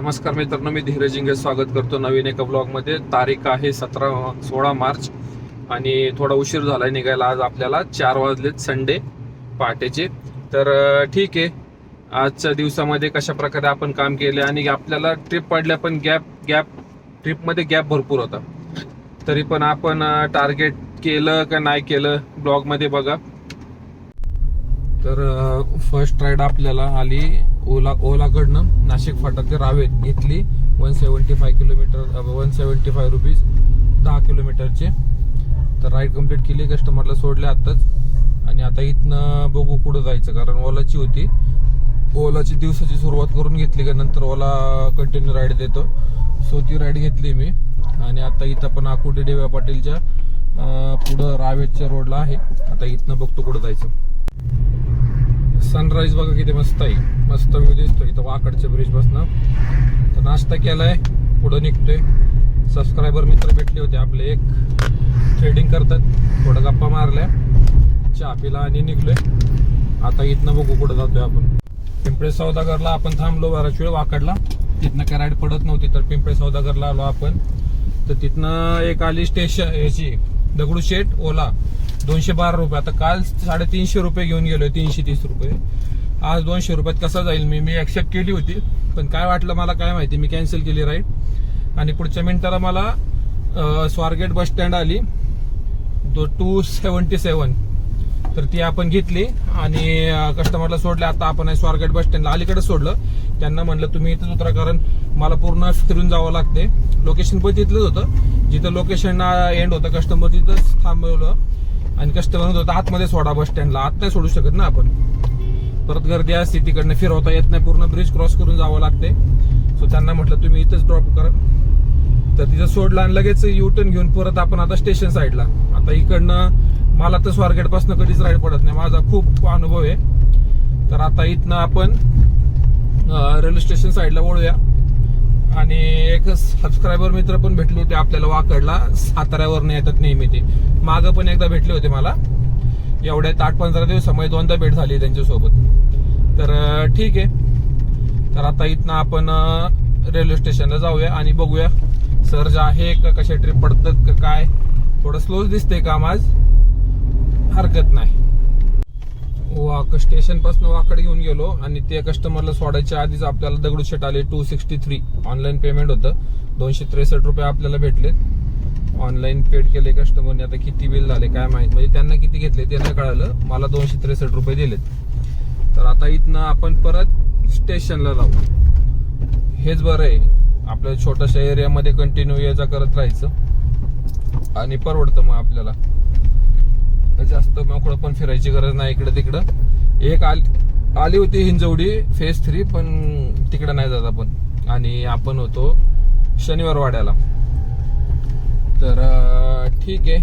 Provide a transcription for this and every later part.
नमस्कार मित्रांनो मी धीरज इंगे स्वागत करतो नवीन एका ब्लॉगमध्ये तारीख आहे सतरा सोळा मार्च आणि थोडा उशीर झालाय निघायला. आज आपल्याला चार वाजलेत संडे पहाटेचे. तर ठीक आहे. आजच्या दिवसामध्ये कशा प्रकारे आपण काम केले आणि आपल्याला ट्रिप पडल्या पण गॅप गॅप ट्रिपमध्ये गॅप भरपूर होता. तरी पण आपण टार्गेट केलं का नाही केलं ब्लॉगमध्ये बघा. तर फर्स्ट राईड आपल्याला आली ओला ओलाकडनं नाशिक फाटा ते रावेत घेतली one seventy five kilometre one seventy five rupees दहा किलोमीटरचे. तर राईड कंप्लीट केली कस्टमरला सोडले आत्ताच. आणि आता इथनं बघू कुठं जायचं कारण ओलाची होती. ओलाची दिवसाची सुरुवात करून घेतली का नंतर ओला कंटिन्यू राईड देतो. सो ती राईड घेतली मी. आणि आता इथं पण आकुटे देव्या पाटीलच्या पुढं रावेतच्या रोडला आहे. आता इथनं बघतो कुठं जायचं. सनराईज बघा किती मस्त आहे. मस्त व्यू दिसतो इथं वाकडच्या ब्रिज तर नाश्ता केलाय. पुढं निघतोय. सबस्क्रायबर मित्र भेटले होते आपले एक. ट्रेडिंग करतात. थोडं गप्पा मारल्या. चहा पिला आणि निघलोय. आता इथनं बघू कुठं जातोय आपण. पिंपळे सौदागरला आपण थांबलो. बराच वेळ वाकडला. तिथनं काय राईड पडत नव्हती तर पिंपळे सौदागरला आलो आपण. तर तिथनं एक आली स्टेशन याची दगडूशेठ ओला. दोनशे बारा रुपये. आता काल साडेतीनशे रुपये घेऊन गेलोय तीनशे तीस रुपये. आज दोनशे रुपयात कसा जाईल? मी मी ऍक्सेप्ट केली होती. पण काय वाटलं मला काय माहिती? मी कॅन्सल केली राईट आणि पुढच्या मिनिटाला मला स्वारगेट बस स्टँड आली. टू सेवन्टी सेवन तर ती आपण घेतली आणि कस्टमरला सोडलं. आता आपण आहे स्वारगेट बस स्टँडला अलीकडे सोडलं. त्यांना म्हणलं तुम्ही इथंच उतरा कारण मला पूर्ण फिरून जावं लागते लोकेशन पण तिथलंच होतं. जिथं लोकेशन एंड होतं कस्टमर तिथंच थांबवलं. आणि कस्टमर म्हणत होता आतमध्ये सोडा बस स्टँडला आत नाही सोडू शकत ना आपण. परत गर्दी असते तिकडनं फिरवता येत नाही पूर्ण ब्रिज क्रॉस करून जावं लागते. सो त्यांना म्हटलं तुम्ही इथंच ड्रॉप करा. तर तिथं सोडलं आणि लगेच युटर्न घेऊन परत आपण आता स्टेशन साईडला आता इकडनं मला तर स्वारगेटपासून कधीच राईड पडत नाही. माझा खूप अनुभव आहे. तर आता इथनं आपण रेल्वे स्टेशन साईडला वळूया. आणि एक सबस्क्रायबर मित्र पण भेटले होते आपल्याला वाकडला. साताऱ्यावरनं येतात नेहमी ते. मागं पण एकदा भेटले होते मला. एवढ्या आठ पंधरा दिवसामध्ये दोनदा भेट झाली त्यांच्यासोबत. तर ठीक आहे. तर आता इथनं आपण रेल्वे स्टेशनला जाऊया आणि बघूया सर्ज आहे का कशा ट्रिप पडतात का काय. थोडं स्लोच दिसतंय काम आज. हरकत नाही. स्टेशनपासून वाकड घेऊन गेलो आणि ते कस्टमरला सोडायच्या आधीच आपल्याला दगडूशेट आले two sixty three online payment होतं. दोनशे त्रेसष्ट रुपये आपल्याला भेटले ऑनलाईन पेड केले कस्टमरने आता किती बिल झाले काय माहीत? म्हणजे त्यांना किती घेतले ते नाही कळालं. मला दोनशे त्रेसष्ट रुपये दिलेत. तर आता इथनं आपण परत स्टेशनला जाऊ. हेच बरं आहे. आपल्या छोट्याशा एरियामध्ये कंटिन्यू ये जा करत राहायचं. आणि परवडतं मग आपल्याला. जास्त मोकळं पण फिरायची गरज नाही इकडं तिकडं. एक आली आली होती हिंजवडी फेज थ्री पण तिकडे नाही जात आपण. आणि आपण होतो शनिवार वाड्याला. तर ठीक आहे.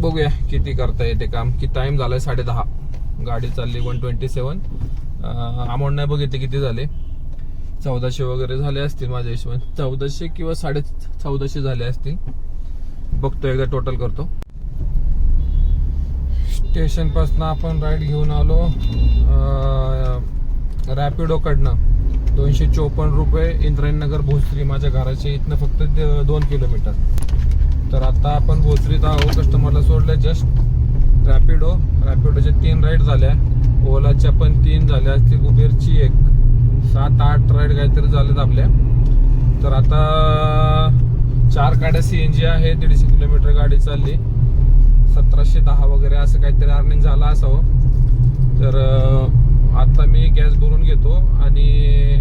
बघूया किती करता येते काम. किती टाइम झालाय साडे दहा. गाडी चालली वन ट्वेंटी सेवन अमाऊंट नाही बघितले किती झाले. चौदाशे वगैरे झाले असतील माझ्या हिशोबाने. चौदाशे किंवा साडे चौदाशे झाले असतील. बघतो एकदा टोटल करतो. स्टेशनपासनं आपण राईड घेऊन आलो रॅपिडोकडनं दोनशे चोपन्न रुपये इंद्रायणनगर भोसरी माझ्या घराच्या इथनं फक्त द- दोन किलोमीटर. तर आता आपण भोसरीत आहोत कस्टमरला सोडलं जस्ट रॅपिडो रॅपिडोच्या तीन राईड झाल्या. ओलाच्या पण तीन झाल्या. असतील उबेरची एक. सात आठ राईड काहीतरी झाल्यात आपल्या. तर आता चार गाड्या सी एन जी आहे दीडशे किलोमीटर गाडी चालली. सतराशे दहा वगैरे असं काहीतरी अर्निंग झालं असावं. तर आता मी गॅस भरून घेतो आणि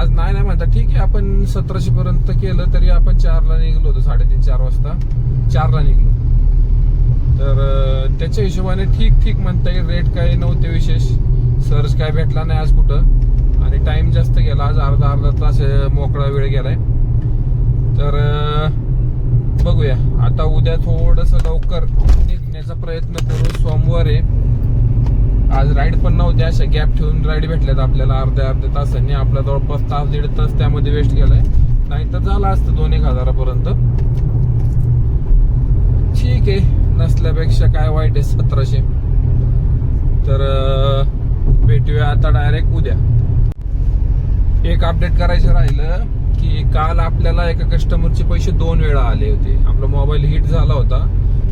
आज नाही नाही म्हणता ठीक आहे आपण सतराशे पर्यंत केलं तरी आपण चारला निघलो होतो साडेतीन चार वाजता. चारला निघलो. तर त्याच्या हिशोबाने ठीक ठीक म्हणता येईल. रेट काही नव्हते विशेष. सर्च काय भेटला नाही आज कुठं. आणि टाइम जास्त गेला. आज अर्धा अर्धा तास मोकळा वेळ गेलाय. तर बघूया. आता उद्या थोडस लवकर निघण्याचा प्रयत्न करू. सोमवार आहे. आज राईड पण नव्हत्या अशा गॅप ठेवून राईड भेटल्यात आपल्याला अर्ध्या अर्ध्या तासांनी. आपला जवळपास तास दीड तास त्यामध्ये वेस्ट गेलाय नाहीतर झाला असतं दोन एक हजारापर्यंत. ठीक आहे. नसल्यापेक्षा काय वाईट आहे सतराशे. तर भेटूया आता डायरेक्ट उद्या. एक अपडेट करायचं राहिलं. की काल आपल्याला एका कस्टमरचे पैसे दोन वेळा आले होते. आपला मोबाईल हिट झाला होता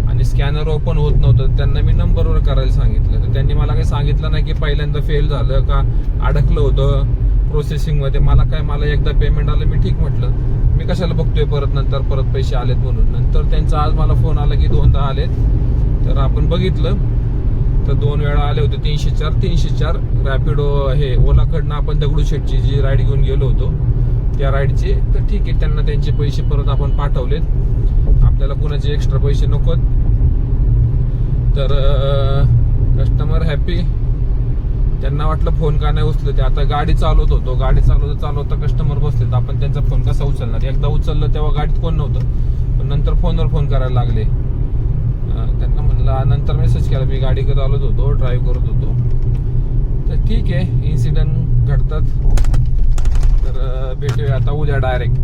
आणि स्कॅनर ओपन होत नव्हतं. त्यांना मी नंबरवर करायला सांगितलं. तर त्यांनी मला काही सांगितलं नाही की पहिल्यांदा फेल झालं का अडकलं होतं प्रोसेसिंगमध्ये मला काय मला एकदा पेमेंट आलं मी ठीक म्हटलं. मी कशाला बघतोय परत नंतर परत पैसे आलेत म्हणून. नंतर त्यांचा आज मला फोन आला की दोनदा आलेत. तर आपण बघितलं. तर दोन वेळा आले होते तीनशे चार. तीनशे चार रॅपिडो हे ओलाकडनं आपण दगडूशेठची जी राईड घेऊन गेलो होतो त्या राईडचे तर ठीक आहे त्यांना त्यांचे पैसे परत आपण पाठवलेत. आपल्याला कुणाचे एक्स्ट्रा पैसे नकोत. तर कस्टमर हॅपी त्यांना वाटलं फोन का नाही उचलत ते आता गाडी चालवत होतो. गाडी चालवता चालवता कस्टमर बसले तर आपण त्यांचा फोन कसा उचलणार? एकदा उचललं तेव्हा गाडीत कोण नव्हतं. पण नंतर फोनवर फोन करायला लागले. त्यांना म्हणलं नंतर मेसेज केला. मी गाडी चालवत होतो ड्राईव्ह करत होतो. तर ठीक आहे इन्सिडेंट घडतात. तर भेटूया आता उद्या डायरेक्ट